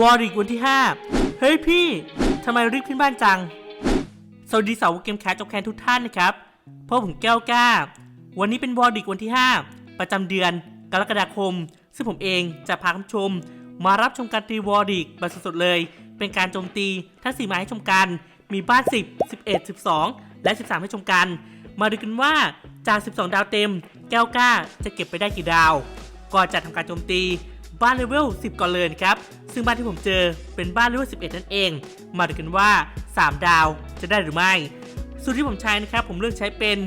วอริกวันที่ 5 เฮ้ยพี่ทำไมรีบขึ้นบ้านจัง สวัสดีสาวเกมแคสจบแคนทุกท่านนะครับพบผมแก้วกล้า วันนี้เป็นวอริกวันที่ 5 ประจำเดือนกรกฎาคม ซึ่งผมเองจะพาคุณผู้ชม มารับชมการตีวอริกแบบสดๆเลย เป็นการโจมตีทั้งสี่มาให้ชมกัน มีบ้าน 10 11 12 และ 13 ให้ชมกัน มาดูกันว่าจาก 12 ดาวเต็ม แก้วกล้าจะเก็บไปได้กี่ดาว ก่อนจะทำการโจมตี บ้านเลเวล 10 ก่อนเลยครับ ซึ่งบ้านที่ผมเจอเป็นบ้านเลเวล 11 นั่นเอง มาดูกันว่า 3 ดาวจะได้หรือไม่ สูตรที่ผมใช้นะครับ ผมเลือกใช้เป็น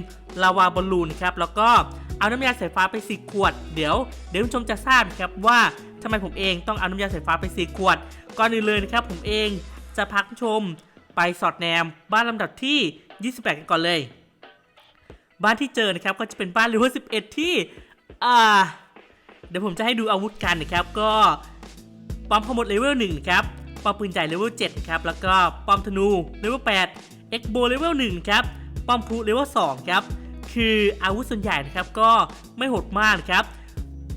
ลาวาบอลลูนครับ แล้วก็เอาน้ำยาสายฟ้าไปสีขวด เดี๋ยวเดี๋ยวคุณผู้ชมจะทราบครับว่าทำไมผมเองต้องเอาน้ำยาสายฟ้าไปสีขวด ก่อนอื่นเลยนะครับ ผมเองจะพักชมไปสอดแนมบ้านลำดับที่ 28 กันก่อนเลย บ้านที่เจอนะครับก็จะเป็นบ้านเลเวล 11 ที่อ่า เดี๋ยวผมจะให้ดูอาวุธกันนะครับ ก็ป้อมพมดเลเวล1นะครับป้อมปืนใหญ่เลเวล7ครับ แล้วก็ป้อมธนูเลเวล8เอ็กโบเลเวล1ครับ ป้อมพลุเลเวล2ครับ คืออาวุธส่วนใหญ่นะครับก็ไม่โหดมากนะครับ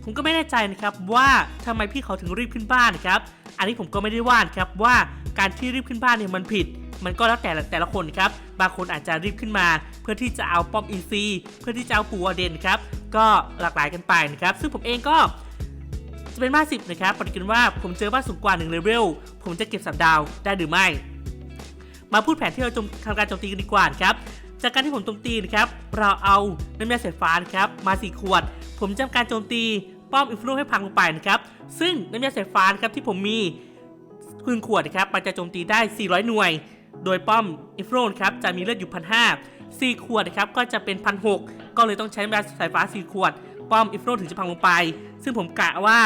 ผมก็ไม่แน่ใจนะครับว่าทำไมพี่เขาถึงรีบขึ้นบ้านนะครับ อันนี้ผมก็ไม่ได้ว่านครับว่าการที่รีบขึ้นบ้านเนี่ยมันผิดมันก็แล้วแต่แต่ละคนครับ บางคนอาจจะรีบขึ้นมา เพื่อที่จะเอาป้อมอินซีเพื่อที่จะเอาปูอเดนครับ ก็หลากหลายกันไปนะครับ ซึ่งผมเองก็จะเป็นบ้าสิบนะครับปฏิกิริว่าผมเจอบ้านสูงกว่า1เลเวลผมจะเก็บสับดาวได้หรือไม่ มาพูดแผนที่เราทำการโจมตีกันดีกว่านะครับจากการที่ผมโจมตีนะครับ เราเอาน้ำยาสายฟ้านะครับมาสี่ขวด ผมจะทำการโจมตีป้อมอินฟลูให้พังลงไปนะครับ ซึ่งน้ำยาสายฟ้านะครับที่ผมมีคืนขวดนะครับมันจะโจมตีได้ 400 หน่วย โดยป้อมอินฟลูครับจะมีเลือดอยู่พันห้าสี่ขวดนะครับก็จะเป็นพันหก ก็เลยต้องใช้น้ำยาสายฟ้าสี่ขวด ป้อมอิฟลูถึงจะพังลงไป ซึ่งผมกะว่า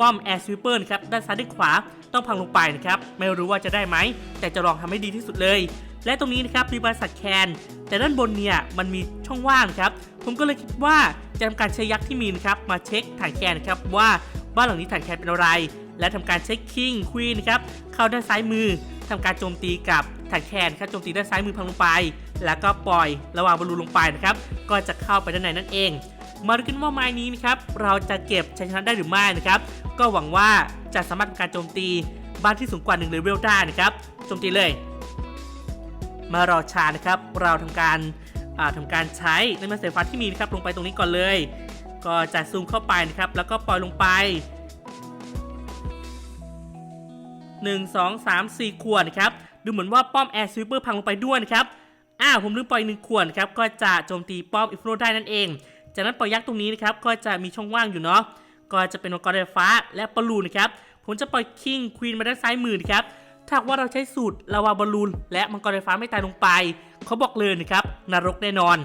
ป้อมแอร์สวิปเปอร์นะครับด้านซ้ายด้านขวาต้องพังลงไปนะครับ ไม่รู้ว่าจะได้ไหม แต่จะลองทำให้ดีที่สุดเลย และตรงนี้นะครับมีบริษัทแคน แต่ด้านบนเนี่ยมันมีช่องว่างครับ ผมก็เลยคิดว่าจะทำการใช้ยักษ์ที่มีนะครับมาเช็คฐานแคนนะครับว่าบ้านหลังนี้ฐานแคนเป็นอะไร และทำการเช็คคิงควีนนะครับเข้าด้านซ้ายมือทำการโจมตีกับ ฐานแคนครับโจมตีด้านซ้ายมือพังลงไป แล้วก็ปล่อยระหว่างบอลลูนลงไปนะครับก็จะเข้าไปด้านในนั่นเอง มาดูกันว่าไม้นี้นะครับเราจะเก็บชัยชนะได้หรือไม่นะครับก็หวังว่าจะสามารถทำการโจมตีบ้านที่สูงกว่า1เลเวลได้นะครับโจมตีเลย มารอชานะครับ เราทำการาทำการใช้น้ำมันสฟ้าที่มีนะครับลงไปตรงนี้ก่อนเลย ก็จะซูมเข้าไปนะครับ แล้วก็ปล่อยลงไป1 2 3 4ขวดนะครับ ดูเหมือนว่าป้อมแอร์สวิปเปอร์พังลงไปด้วยนะครับอ้าวผมลืมปล่อยหนึ่งขวดครับก็จะโจมตีป้อมอิฟลูได้นั่นเอง จากนั้นปล่อยยักษ์ตรงนี้นะครับก็จะมีช่องว่างอยู่เนาะก็จะเป็นมังกรไฟฟ้าและบอลลูนนะครับผมจะปล่อยคิงควีนมาด้านซ้ายมือนะครับถ้าว่าเราใช้สูตรลาวาบอลลูนและมังกรไฟฟ้าไม่ตายลงไปเขาบอกเลยนะครับนรกแน่นอน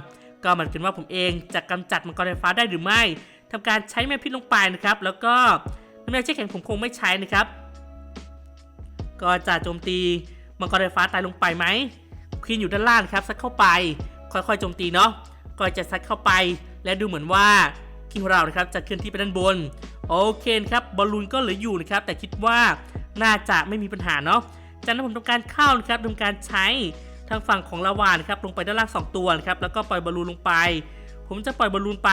ก็เหมือนกันว่าผมเองจะกำจัดมังกรไฟฟ้าได้หรือไม่ทำการใช้แม่พิษลงไปนะครับ แล้วก็น้ำยาเช็คแข็งผมคงไม่ใช้นะครับ ก็จะโจมตี มังกรไฟฟ้าตายลงไปไหมควีนอยู่ด้านล่างครับซัดเข้าไป ค่อยๆโจมตีเนาะก็จะซัดเข้าไป และดูเหมือนว่าคิงของเรานะครับจะเคลื่อนที่ไปด้านบน โอเคครับบอลลูนก็เหลืออยู่นะครับ แต่คิดว่าน่าจะไม่มีปัญหาเนาะจากนั้นผมทำการเข้านะครับทำการใช้ทางฝั่งของลาวานครับลงไปด้านล่าง2ตัวครับแล้วก็ปล่อยบอลลูนลงไป ผมจะปล่อยบอลลูนไป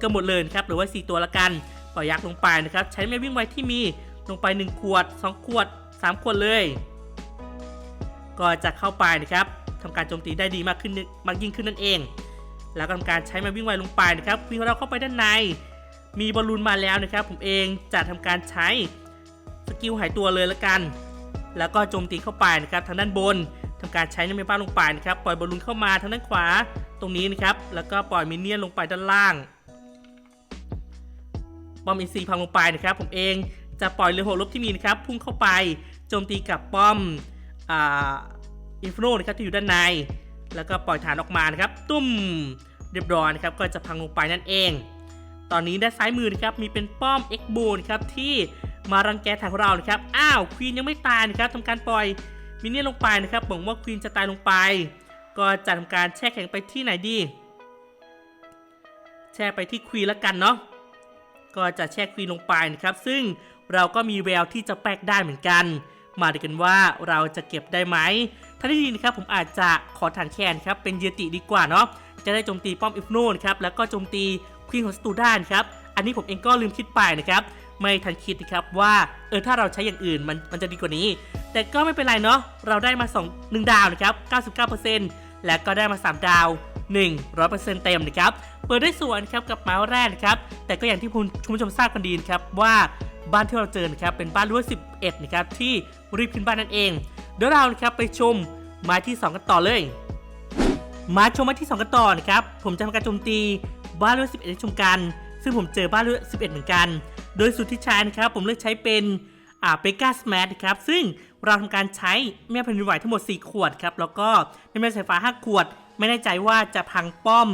ก็หมดเลยครับหรือว่า 4 ตัวละกัน ปล่อยยักษ์ลงไปนะครับใช้แม่วิ่งไวที่มีลงไป 1 ขวด 2 ขวด 3 ขวดเลย ก็จะเข้าไปนะครับทำการโจมตีได้ดีมากขึ้นมากยิ่งขึ้นนั่นเอง แล้วก็ทำการใช้ม่วิ่งไวลงไปนะครับวิ่งของเราเข้าไปด้านใน มีบอลลูนมาแล้วนะครับ ผมเองจะทำการใช้สกิลหายตัวเลยละกัน แล้วก็โจมตีเข้าไปนะครับทางด้านบนทำการใช้น้ำมันบ้านลงไปนะครับปล่อยบอลลูนเข้ามาทางด้านขวาตรงนี้นะครับแล้วก็ปล่อยมินเนี่ยนลงไปด้านล่างปอมอินซีพังลงไปนะครับ ผมเองจะปล่อยเรือโหลบที่มีนะครับพุ่งเข้าไปโจมตีกับป้อม อินฟโนนะครับที่อยู่ด้านใน แล้วก็ปล่อยฐานออกมานะครับ ตุ้มเรียบร้อยนะครับก็จะพังลงไปนั่นเอง ตอนนี้ด้านซ้ายมือนะครับมีเป็นป้อม X b o นะครับที่มารังแกฐานของเรานะครับอ้าวควีนยังไม่ตายนะครับทำการปล่อยมินเนี่ยลงไปนะครับหวังว่าควีนจะตายลงไป ก็จะทำการแช่แข็งไปที่ไหนดีแช่ไปที่ควีนล้วกันเนาะก็จะแช่ควีนลงไปนะครับ ซึ่งเราก็มีแววที่จะแปลกได้เหมือนกัน มาดูกันว่าเราจะเก็บได้ไหมถ้าที่ดีนะครับผมอาจจะขอฐานแคนครับเป็นเยติดีกว่าเนาะจะได้โจมตีป้อมอิฟโนนครับแล้วก็โจมตีควีนของสตูด้านครับอันนี้ผมเองก็ลืมคิดไปนะครับไม่ทันคิดนะครับว่าเออถ้าเราใช้อย่างอื่นมันมันจะดีกว่านี้ แต่ก็ไม่เป็นไรเนาะเราได้มา 2 1 ดาวนะครับ99%และก็ได้มา 3 ดาว 100%เต็มนะครับเปิดได้สวยนะครับกับเมาส์แรกนะครับแต่ก็อย่างที่คุณผู้ชมทราบกันดีนครับว่า บ้านที่เราเจอนะครับเป็นบ้านรั้ว11นะครับที่รีบขึ้นบ้านนั่นเอง เดี๋ยวเรานะครับไปชมไม้ที่ 2 กันต่อเลย มาชมไม้ที่ 2 กันต่อนะครับผมจะทำการโจมตีบ้านรั้ว11ให้ชมกัน ซึ่งผมเจอบ้านรั้ว11 เหมือนกัน โดยสูตรที่ใช้นะครับผมเลือกใช้เป็นอ่าเบกาสมาร์ทนะครับซึ่งเราทำการใช้แม่แผ่นดินไหวทั้งหมด 4 ขวดครับแล้วก็แม่แม่สายฟ้า 5 ขวด ไม่แน่ใจว่าจะพังป้อม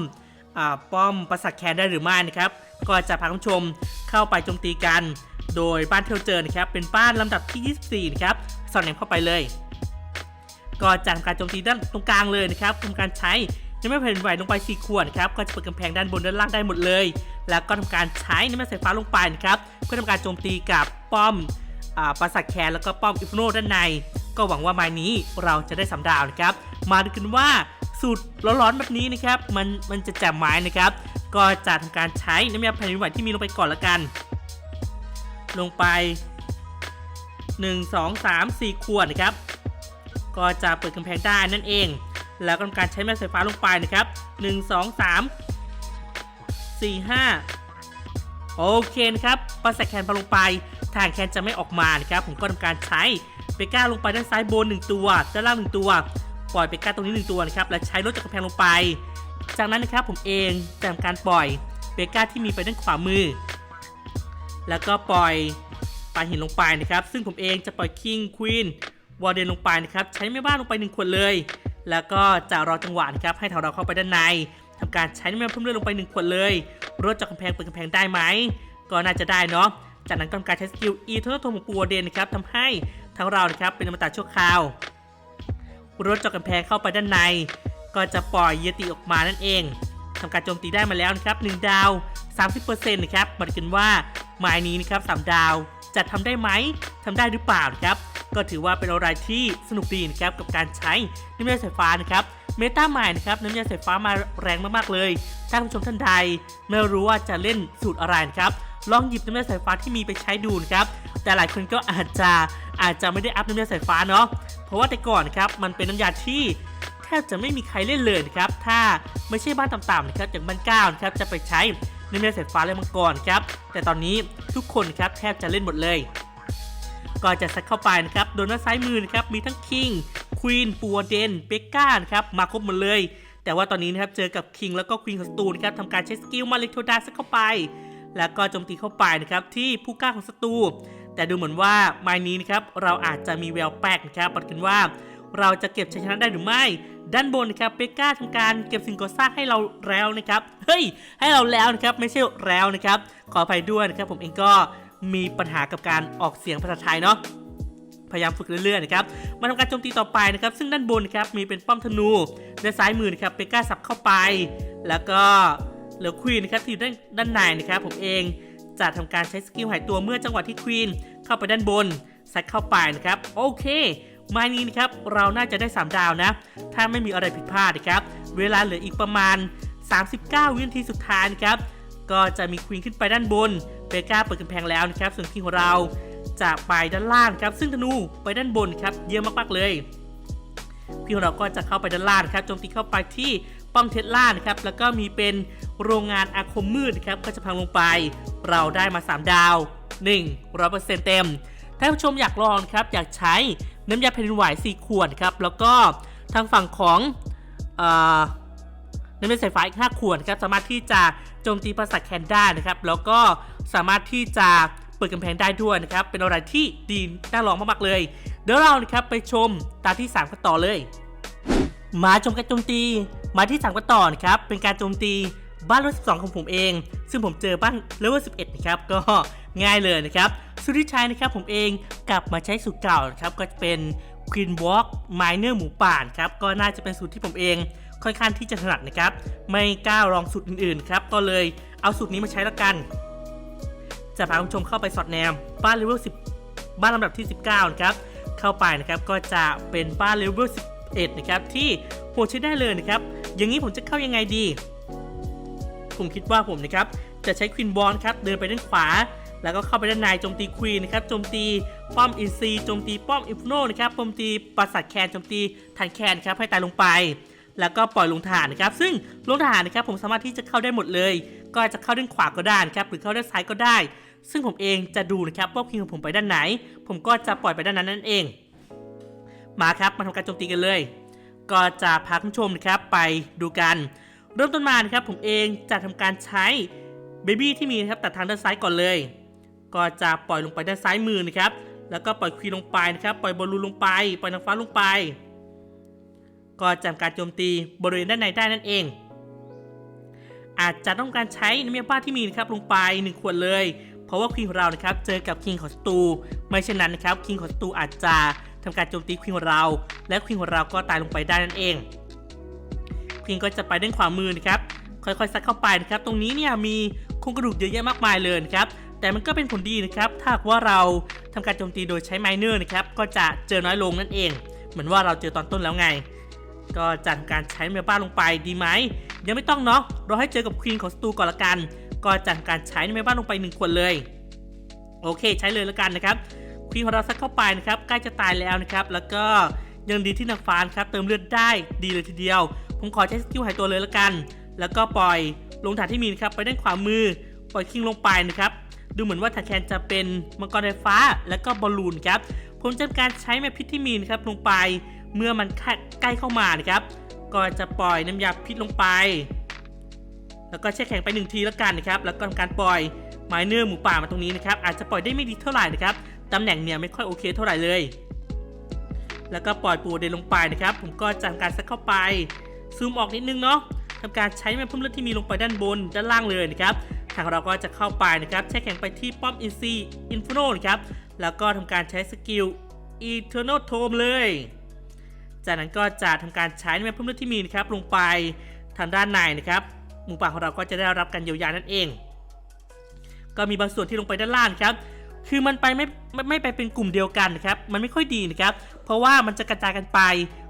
อ่าป้อมประสักแคนได้หรือไม่นะครับก็จะพาคุณผู้ชมเข้าไปโจมตีกัน โดยบ้านที่เราเจอนะครับเป็นบ้านลำดับที่ 24 นะครับสอดแนมเข้าไปเลยก็จะทำการโจมตีด้านตรงกลางเลยนะครับทำการใช้น้ำมันแผ่นไหวลงไป4ขวดครับก็จะเปิดกำแพงด้านบนด้านล่างได้หมดเลย แล้วก็ทำการใช้น้ำมันสายฟ้าลงไปนะครับเพื่อทำการโจมตีกับป้อมอปราสาทแคนแล้วก็ป้อมอิฟโนด้านใน ก็หวังว่าไม้นี้เราจะได้สำดาวนะครับ มาดูกันว่าสูตรร้อนๆแบบนี้นะครับมันมันจะแจ่มไม้นะครับ ก็จะทำการใช้น้ำยาแผ่นดินไหวที่มีลงไปก่อนละกัน ลงไป 1 2 3 4 ขวดนะครับ ก็จะเปิดกำแพงได้นั่นเอง แล้วก็ทำการใช้แม่สายฟ้าลงไปนะครับ 1 2 3 4 5 โอเคนะครับพอใส่แคนพอลงไปทางแคนจะไม่ออกมานะครับ ผมก็ทำการใช้เบก้าลงไปด้านซ้ายบน 1 ตัว ด้านล่าง 1 ตัว ปล่อยเบก้าตรงนี้ 1 ตัวนะครับ และใช้รถจากกำแพงลงไป จากนั้นนะครับผมเองจะทำการปล่อยเบก้าที่มีไปด้านขวามือ แล้วก็ปล่อยปลาหินลงไปนะครับ ซึ่งผมเองจะปล่อยคิงควีนวอร์เดนลงไปนะครับ ใช้แม่บ้านลงไป1ขวดเลย แล้วก็จะรอจังหวะนะครับ ให้แถวเราเข้าไปด้านในทำการใช้น้ำมันเพิ่มเลือดลงไป1ขวดเลยรถจากกำแพงเปิดกำแพงได้ไหม ก็น่าจะได้เนาะ จากนั้นก็ทำการใช้สกิลอีเทอร์โทของปูวอร์เดนนะครับทำให้ทั้งเรานะครับเป็นอมตะชั่วคราวรถจากกำแพงเข้าไปด้านใน ก็จะปล่อยเยติออกมานั่นเองทำการโจมตีได้มาแล้วนะครับ1ดาว 30%นะครับมาดูกันว่า ไม้นี้นะครับ3ดาวจะทำได้ไหมทำได้หรือเปล่านะครับ ก็ถือว่าเป็นอะไรที่สนุกดีนะครับกับการใช้น้ำยาสายฟ้านะครับเมตาใหม่นะครับน้ำยาสายฟ้ามาแรงมากๆเลย ถ้าคุณผู้ชมท่านใดไม่รู้ว่าจะเล่นสูตรอะไรนะครับลองหยิบน้ำยาสายฟ้าที่มีไปใช้ดูนะครับแต่หลายคนก็อาจจะอาจจะไม่ได้อัพน้ำยาสายฟ้าเนาะเพราะว่าแต่ก่อนนครับมันเป็นน้ำยาที่แทบจะไม่มีใครเล่นเลยนะครับถ้าไม่ใช่บ้านต่ำๆนะครับอย่างบ้านเก้านะครับจะไปใช้ น้ำยาสายฟ้าและมังกรครับ แต่ตอนนี้ทุกคนครับแทบจะเล่นหมดเลย ก็จะซัดเข้าไปนะครับ โดนด้านซ้ายมือนะครับ มีทั้งคิงควีนปัวเดนเบก้านครับ มาครบหมดเลย แต่ว่าตอนนี้นะครับเจอกับคิงแล้วก็ควีนของสตูนะครับทำการใช้สกิลมาเลโทดาซัดเข้าไป แล้วก็โจมตีเข้าไปนะครับที่ผู้กล้าของศัตรูแต่ดูเหมือนว่าไม้นี้นะครับเราอาจจะมีแววแปลกนะครับปัดกันว่า เราจะเก็บชัยชนะได้หรือไม่ ด้านบนนะครับเบก้าทำการเก็บสิ่งก่อสร้างให้เราแล้วนะครับ เฮ้ย ให้เราแล้วนะครับ ไม่ใช่แล้วนะครับ ขออภัยด้วยนะครับ ผมเองก็มีปัญหากับการออกเสียงภาษาไทยเนาะพยายามฝึกเรื่อยๆนะครับ มาทำการโจมตีต่อไปนะครับ ซึ่งด้านบนนะครับมีเป็นป้อมธนูด้านซ้ายมือนะครับเบก้าสับเข้าไป แล้วก็เหลือควีนนะครับที่อยู่ด้านด้านในนะครับผมเองจะทำการใช้สกิลหายตัวเมื่อจังหวะที่ควีนเข้าไปด้านบนซัดเข้าไปนะครับ โอเค ไม้นี้นะครับเราน่าจะได้ 3 ดาวนะ ถ้าไม่มีอะไรผิดพลาดนะครับ เวลาเหลืออีกประมาณ 39 วินาทีสุดท้ายนะครับ ก็จะมีควีนขึ้นไปด้านบนเบก้าเปิดกำแพงแล้วนะครับ ส่วนคิงของเราจะไปด้านล่างครับ ซึ่งธนูไปด้านบนครับ เยอะมากๆเลยพี่ของเราก็จะเข้าไปด้านล่างครับโจมตีเข้าไปที่ป้อมเทสลานะครับ แล้วก็มีเป็นโรงงานอาคมมืดครับ ก็จะพังลงไป เราได้มา 3 ดาว 1 0 0เต็ม ถ้าผู้ชมอยากลองครับ อยากใช้ น้ำยาแผ่นดินไหว4ขวดครับ แล้วก็ทางฝั่งของน้ำมันสายฟ้าอีก5ขวดครับ สามารถที่จะโจมตีปราสาทแคนได้นะครับ แล้วก็สามารถที่จะเปิดกำแพงได้ด้วยนะครับ เป็นอะไรที่ดีน่าลองมากๆเลย เดี๋ยวเรานะครับไปชมตาที่3กันต่อเลย มาชมการโจมตีมาที่3กันต่อนะครับ เป็นการโจมตีบ้านเลเวล12 ของผมเอง ซึ่งผมเจอบ้านเลเวล11 นะครับ ก็ง่ายเลยนะครับ สูตรที่ใช้นะครับผมเองกลับมาใช้สูตรเก่านะครับก็จะเป็น Queen Walk Miner หมูป่านครับก็น่าจะเป็นสูตรที่ผมเองค่อนข้างที่จะถนัดนะครับ ไม่กล้าลองสูตรอื่นๆครับก็เลยเอาสูตรนี้มาใช้และกัน จะพาคุณผู้ชมเข้าไปสอดแนมบ้านเลเวล10 บ้านลำดับที่ 19นะครับเข้าไปนะครับก็จะเป็นบ้านเลเวล11นะครับที่โหใช้ได้เลยนะครับอย่างนี้ผมจะเข้ายังไงดี ผมคิดว่าผมนะครับจะใช้ควินบอลครับเดินไปด้านขวา แล้วก็เข้าไปด้านในโจมตีควีนนะครับโจมตีป้อมอินซีโจมตีป้อมอิฟโนนะครับโจมตีปราสาทแคนโจมตีฐานแคนครับให้ตายลงไป แล้วก็ปล่อยลงทหารนะครับ ซึ่งลงทหารนะครับผมสามารถที่จะเข้าได้หมดเลย ก็จะเข้าด้านขวาก็ได้ครับหรือเข้าด้านซ้ายก็ได้ ซึ่งผมเองจะดูนะครับว่าคิงของผมไปด้านไหน ผมก็จะปล่อยไปด้านนั้นนั่นเอง มาครับมาทำการโจมตีกันเลย ก็จะพาคุณผู้ชมนะครับไปดูกัน เริ่มต้นมานะครับผมเองจะทำการใช้เบบี้ที่มีนะครับตัดทางด้านซ้ายก่อนเลย ก็จะปล่อยลงไปด้านซ้ายมือนะครับ แล้วก็ปล่อยควีนลงไปนะครับ ปล่อยบอลลูนลงไป ปล่อยนางฟ้าลงไป ก็จำการโจมตีบริเวณด้านในได้นั่นเอง อาจจะต้องการใช้น้ำยาบ้าที่มีนะครับลงไป 1 ขวดเลย เพราะว่าควีนของเรานะครับเจอกับคิงของศัตรูไม่เช่นนั้นนะครับคิงของศัตรูอาจจะทำการโจมตีควีนของเรา และควีนของเราก็ตายลงไปได้นั่นเองควีนก็จะไปด้านขวามือนะครับค่อยๆซัดเข้าไปนะครับ ตรงนี้เนี่ยมีโครงกระดูกเยอะแยะมากมายเลยนะครับ แต่มันก็เป็นผลดีนะครับถ้าว่าเราทำการโจมตีโดยใช้ไมเนอร์นะครับก็จะเจอน้อยลงนั่นเอง เหมือนว่าเราเจอตอนต้นแล้วไง ก็จัดการใช้เมลบ้าลงไปดีไหมยังไม่ต้องเนาะเราให้เจอกับควีนของสตูก่อนละกัน ก็จัดการใช้เมลบ้าลงไป1ขวดเลยโอเค ใช้เลยละกันนะครับควีนของเราซัดเข้าไปนะครับใกล้จะตายแล้วนะครับแล้วก็ยังดีที่นางฟ้านครับเติมเลือดได้ดีเลยทีเดียว ผมขอใช้สกิลหายตัวเลยละกัน แล้วก็ปล่อยลงฐานที่มีนะครับไปด้านขวามือ ปล่อยคิงลงไปนะครับ ดูเหมือนว่าทาแคนจะเป็นมังกรไฟฟ้าและก็บอลลูนครับผมจะการใช้แมพิษที่มีนะครับลงไปเมื่อมันใกล้เข้ามานะครับ ก็จะปล่อยน้ำยาพิษลงไป แล้วก็แช่แข็งไปหนึ่งทีแล้วกันนะครับ แล้วก็ทำการปล่อยไมเนอร์หมูป่ามาตรงนี้นะครับ อาจจะปล่อยได้ไม่ดีเท่าไหร่นะครับตำแหน่งเนี่ยไม่ค่อยโอเคเท่าไหร่เลย แล้วก็ปล่อยปูเดนลงไปนะครับ ผมก็จะทำการซัดเข้าไป ซูมออกนิดนึงเนาะทำการใช้แม่พุ่มเลือดที่มีลงไปด้านบนด้านล่างเลยนะครับางเราก็จะเข้าไปนะครับแช่แข็งไปที่ป้อมอินซีอินฟิโนนะครับ แล้วก็ทำการใช้สกิล Eternal Tome เลย จากนั้นก็จะทำการใช้แม่พุ่มเลือดที่มีนะครับลงไปทางด้านในนะครับหมูป่าของเราก็จะได้รับการเยียวยานั่นเอง ก็มีบางส่วนที่ลงไปด้านล่างครับ คือมันไปไม่ไม่ไม่ไปเป็นกลุ่มเดียวกันนะครับ มันไม่ค่อยดีนะครับ เพราะว่ามันจะกระจายกันไป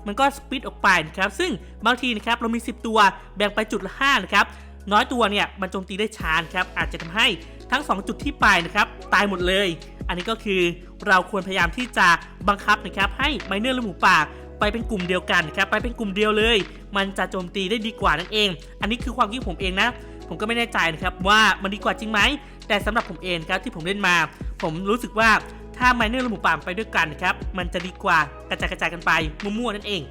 มันก็สปิดออกไปนะครับ ซึ่งบางทีนะครับเรามี 10 ตัวแบ่งไปจุดละ5นะครับ น้อยตัวเนี่ยมันโจมตีได้ช้านครับอาจจะทำให้ทั้ง 2 จุดที่ไปนะครับตายหมดเลย อันนี้ก็คือเราควรพยายามที่จะบังคับนะครับให้ไมเนอร์และหมูป่าไปเป็นกลุ่มเดียวกันนะครับไปเป็นกลุ่มเดียวเลย มันจะโจมตีได้ดีกว่านั่นเอง อันนี้คือความคิดผมเองนะ ผมก็ไม่แน่ใจนะครับว่ามันดีกว่าจริงไหมแต่สำหรับผมเองครับที่ผมเล่นมา ผมรู้สึกว่าถ้าไมเนอร์และหมูป่าไปด้วยกันนะครับมันจะดีกว่ากระจายกระจายกันไปมั่วๆนั่นเอง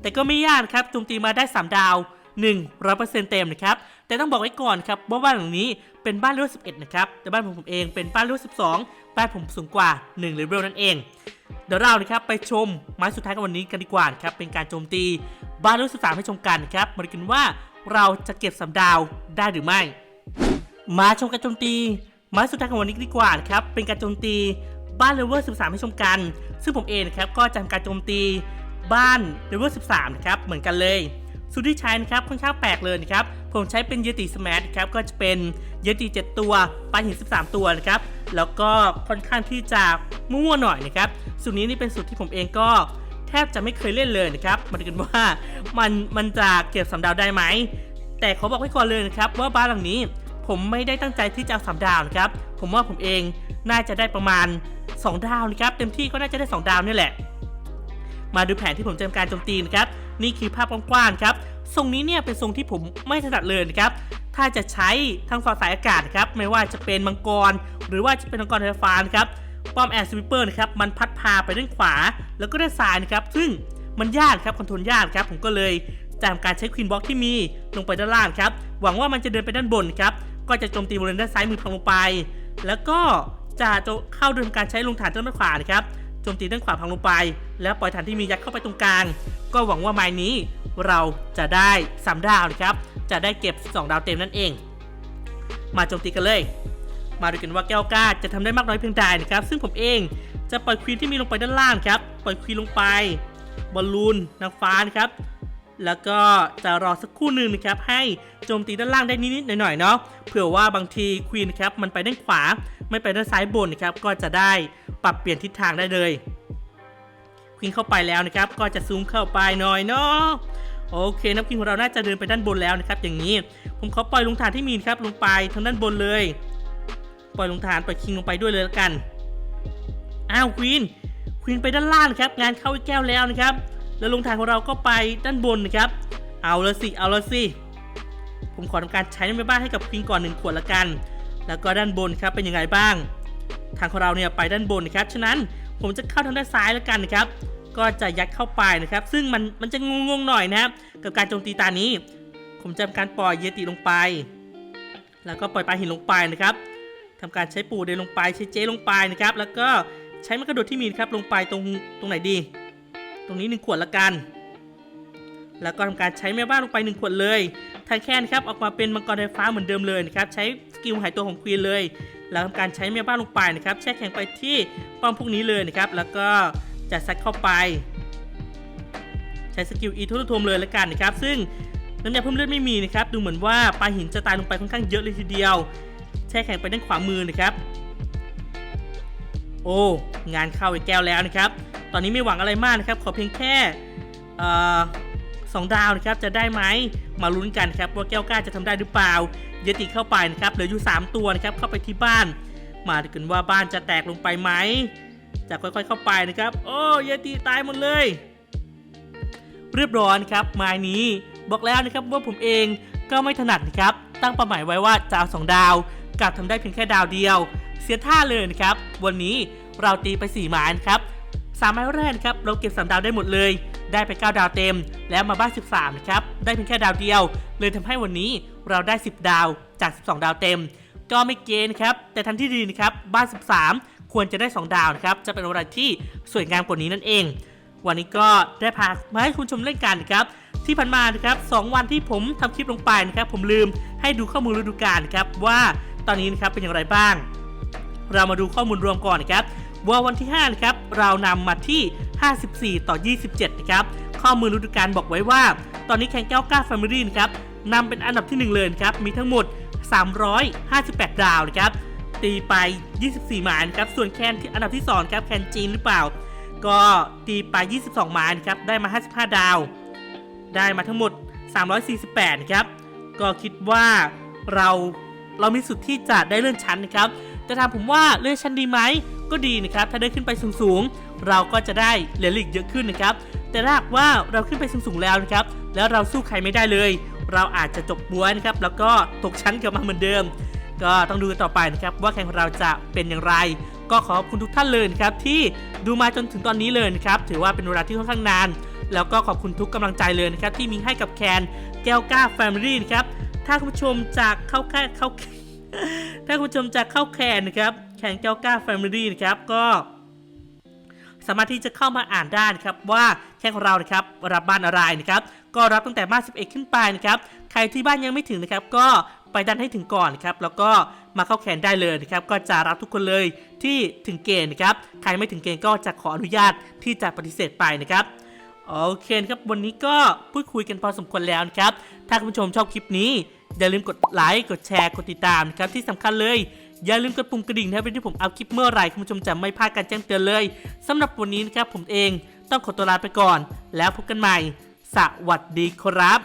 แต่ก็ไม่ยากครับโจมตีมาได้ 3 ดาว 100%เต็มนะครับ แต่ต้องบอกไว้ก่อนครับว่าบ้านหลังนี้เป็นบ้านเลเวล11 นะครับ แต่บ้านผมผมเองเป็นบ้านเลเวล12 บ้านผมสูงกว่า1เลเวลนั่นเอง เดี๋ยวเรานะครับไปชมไม้สุดท้ายกันวันนี้กันดีกว่าครับ เป็นการโจมตีบ้านเลเวล13ให้ชมกันครับ มาดูกันว่าเราจะเก็บสามดาวได้หรือไม่ มาชมการโจมตีไม้สุดท้ายของวันนี้ดีกว่าครับ เป็นการโจมตีบ้านเลเวล13 ให้ชมกัน ซึ่งผมเองนะครับก็จะทำการโจมตีบ้านเลเวล13 นะครับ เหมือนกันเลย สูตรที่ใช้นะครับค่อนข้างแปลกเลยนะครับผมใช้เป็นเยติสมาร์ทครับก็จะเป็นเยติ7ตัวปลาหิน 13 ตัวนะครับแล้วก็ค่อนข้างที่จะมั่วหน่อยนะครับสูตรนี้นี่เป็นสูตรที่ผมเองก็แทบจะไม่เคยเล่นเลยนะครับมาดูกันว่ามันมันจะเก็บสามดาวได้ไหมแต่ขอบอกไว้ก่อนเลยนะครับว่าบ้านหลังนี้ผมไม่ได้ตั้งใจที่จะเอาสามดาวนะครับผมว่าผมเองน่าจะได้ประมาณ 2 ดาวนะครับเต็มที่ก็น่าจะได้ 2 ดาวนี่แหละ มาดูแผนที่ผมจะทำการโจมตีนะครับ นี่คือภาพกว้างๆครับ ทรงนี้เนี่ยเป็นทรงที่ผมไม่ถนัดเลยนะครับ ถ้าจะใช้ทางฝ่าสายอากาศนะครับ ไม่ว่าจะเป็นมังกร หรือว่าจะเป็นมังกรไฟฟ้านครับ ป้อมแอร์สวิปเปอร์นะครับ มันพัดพาไปด้านขวา แล้วก็ด้านซ้ายนะครับ ซึ่งมันยากครับคอนโทรลยากครับ ผมก็เลยจะทำการใช้ควีนบล็อกที่มีลงไปด้านล่างครับ หวังว่ามันจะเดินไปด้านบนครับ ก็จะโจมตีบริเวณด้านซ้ายมือพังลงไป แล้วก็จะเข้าเดินการใช้ลงฐานด้านขวานะครับ โจมตีด้านขวาพังลงไป แล้วปล่อยฐานที่มียัดเข้าไปตรงกลาง ก็หวังว่าไม้นี้เราจะได้ 3 ดาวนะครับ จะได้เก็บ 2 ดาวเต็มนั่นเอง มาโจมตีกันเลย มาดูกันว่าแก้วกล้าจะทำได้มากน้อยเพียงใดนะครับ ซึ่งผมเองจะปล่อยควีนที่มีลงไปด้านล่างครับ ปล่อยควีนลงไป บอลลูนนางฟ้านะครับ แล้วก็จะรอสักครู่หนึ่งนะครับให้โจมตีด้านล่างได้นิดๆหน่อยๆเนาะเผื่อว่าบางทีควีนนะครับมันไปด้านขวา ไม่ไปด้านซ้ายบนนะครับก็จะได้ปรับเปลี่ยนทิศทางได้เลยควีนเข้าไปแล้วนะครับก็จะซูมเข้าไปหน่อยเนาะโอเคนักคิงของเราน่าจะเดินไปด้านบนแล้วนะครับ อย่างนี้ผมขอปล่อยลงฐานที่มีนครับลงไปทางด้านบนเลย ปล่อยลงทหารปล่อยคิงลงไปด้วยเลยแล้วกันอ้าวควีนควีนไปด้านล่างครับงานเข้าไอ้แก้วแล้วนะครับ แล้วลงทางของเราก็ไปด้านบนนะครับ เอาละสิ เอาละสิ ผมขอทำการใช้น้ำยาบ้านให้กับควีนก่อนหนึ่งขวดละกัน แล้วก็ด้านบนครับเป็นยังไงบ้าง ทางของเราเนี่ยไปด้านบนนะครับ ฉะนั้นผมจะเข้าทางด้านซ้ายล้วกันนะครับ ก็จะยัดเข้าไปนะครับ ซึ่งมันมันจะงงๆหน่อยนะครับ กับการโจมตีตานี้ ผมจะทำการปล่อยเยติลงไป แล้วก็ปล่อยปลาหินลงไปนะครับทำการใช้ปูเดินลงไปใช้เจลงไปนะครับ แล้วก็ใช้มะกระโดดที่มีนครับลงไปตรงตรงไหนดี ตรงนี้หนึ่งขวดละกัน แล้วก็ทำการใช้แม่บ้านลงไปหนึ่งขวดเลยทางแค่นะครับออกมาเป็นมังกรไฟฟ้าเหมือนเดิมเลยนะครับใช้สกิลหายตัวของควีนเลย แล้วทำการใช้แม่บ้านลงไปนะครับแช่แข็งไปที่ป้อมพวกนี้เลยนะครับแล้วก็จะซัดเข้าไป ใช้สกิลอีทุทมเลยละกันนะครับ ซึ่งน้ำยาเพิ่มเลือดไม่มีนะครับดูเหมือนว่าปลาหินจะตายลงไปค่อนข้างเยอะเลยทีเดียว แช่แข็งไปด้านขวามือนะครับ โอ้งานเข้าไอ้แก้วแล้วนะครับ ตอนนี้ไม่หวังอะไรมากนะครับ ขอเพียงแค่สองดาวนะครับจะได้ไหมมาลุ้นกันครับว่าแก้วกล้าจะทำได้หรือเปล่าเยติเข้าไปนะครับเหลืออยู่ 3 ตัวนะครับเข้าไปที่บ้าน มาดูกันว่าบ้านจะแตกลงไปไหมจะค่อยๆเข้าไปนะครับ โอ้เยติตายหมดเลย เรียบร้อยครับไม้นี้บอกแล้วนะครับว่าผมเองก็ไม่ถนัดนะครับ ตั้งเป้าหมายไว้ว่าจะเอาสองดาวกลับทำได้เพียงแค่ดาวเดียว เสียท่าเลยนะครับ วันนี้เราตีไป4ไม้นะครับ สามไม้แรกนะครับเราเก็บ 3 ดาวได้หมดเลย ได้ไป 9 ดาวเต็ม แล้วมาบ้าน 13 นะครับ ได้เพียงแค่ดาวเดียว เลยทำให้วันนี้เราได้ 10 ดาวจาก 12 ดาวเต็ม ก็ไม่เกณฑ์นะครับ แต่ทันที่ดีนะครับบ้าน 13 ควรจะได้ 2 ดาวนะครับ จะเป็นอะไรที่สวยงามกว่านี้นั่นเอง วันนี้ก็ได้พามาให้คุณชมเล่นกันนะครับที่ผ่านมานะครับสองวันที่ผมทำคลิปลงไปนะครับ ผมลืมให้ดูข้อมูลฤดูกาลครับว่าตอนนี้นะครับเป็นอย่างไรบ้าง เรามาดูข้อมูลรวมก่อนนะครับ ว่าวันที่5นะครับเรานำมาที่ 54 ต่อ 27 นะครับข้อมูลฤดูกาลบอกไว้ว่า ตอนนี้แข่งแก้วก้าแฟมิลี่นะครับนำเป็นอันดับที่ 1 เลยครับ มีทั้งหมด 358 ดาวนะครับ ตีไป 24 หมายนครับ ส่วนแคนที่อันดับที่2ครับแคนจีนหรือเปล่า ก็ตีไป 22 หมายนครับ ได้มา 55 ดาว ได้มาทั้งหมด 348ครับ ก็คิดว่าเราเรามีสุดที่จะได้เลื่อนชั้นนะครับ จะถามผมว่าเลื่อนชั้นดีไหม ก็ดีนะครับ ถ้าได้ขึ้นไปสูงๆ เราก็จะได้เหรียญลีกเยอะขึ้นนะครับ แต่หากว่าเราขึ้นไปสูงๆแล้วนะครับ แล้วเราสู้ใครไม่ได้เลย เราอาจจะจบบ้วนะครับ แล้วก็ตกชั้นกลับมาเหมือนเดิม ก็ต้องดูกันต่อไปนะครับว่าแข่งของเราจะเป็นอย่างไร ก็ขอบคุณทุกท่านเลยครับที่ดูมาจนถึงตอนนี้เลยนะครับ ถือว่าเป็นเวลาที่ค่อนข้างนาน แล้วก็ขอบคุณทุกกำลังใจเลยนะครับที่มีให้กับแคนแก้วก้าแฟมิลี่นะครับ ถ้าคุณผู้ชมจากเข้าแค่เข้าถ้าคุณผู้ชมจากเข้าแคนนะครับ แคนแก้วก้าแฟมิลี่นะครับก็สามารถที่จะเข้ามาอ่านได้นะครับว่าแค่ของเรานะครับรับบ้านอะไรนะครับ ก็รับตั้งแต่บ้าน 11 ขึ้นไปนะครับ ใครที่บ้านยังไม่ถึงนะครับ ก็ไปดันให้ถึงก่อนนะครับ แล้วก็มาเข้าแคนได้เลยนะครับ ก็จะรับทุกคนเลยที่ถึงเกณฑ์นะครับ ใครไม่ถึงเกณฑ์ก็จะขออนุญาตที่จะปฏิเสธไปนะครับโอเคครับวันนี้ก็พูดคุยกันพอสมควรแล้วนะครับ ถ้าคุณผู้ชมชอบคลิปนี้อย่าลืมกดไลค์กดแชร์กดติดตามนะครับที่สำคัญเลย อย่าลืมกดปุ่มกระดิ่งนะครับเพื่อที่ผมเอาคลิปเมื่อไหร่คุณผู้ชมจะไม่พลาดการแจ้งเตือนเลยสำหรับวันนี้นะครับผมเองต้องขอตัวลาไปก่อน แล้วพบกันใหม่ สวัสดีครับ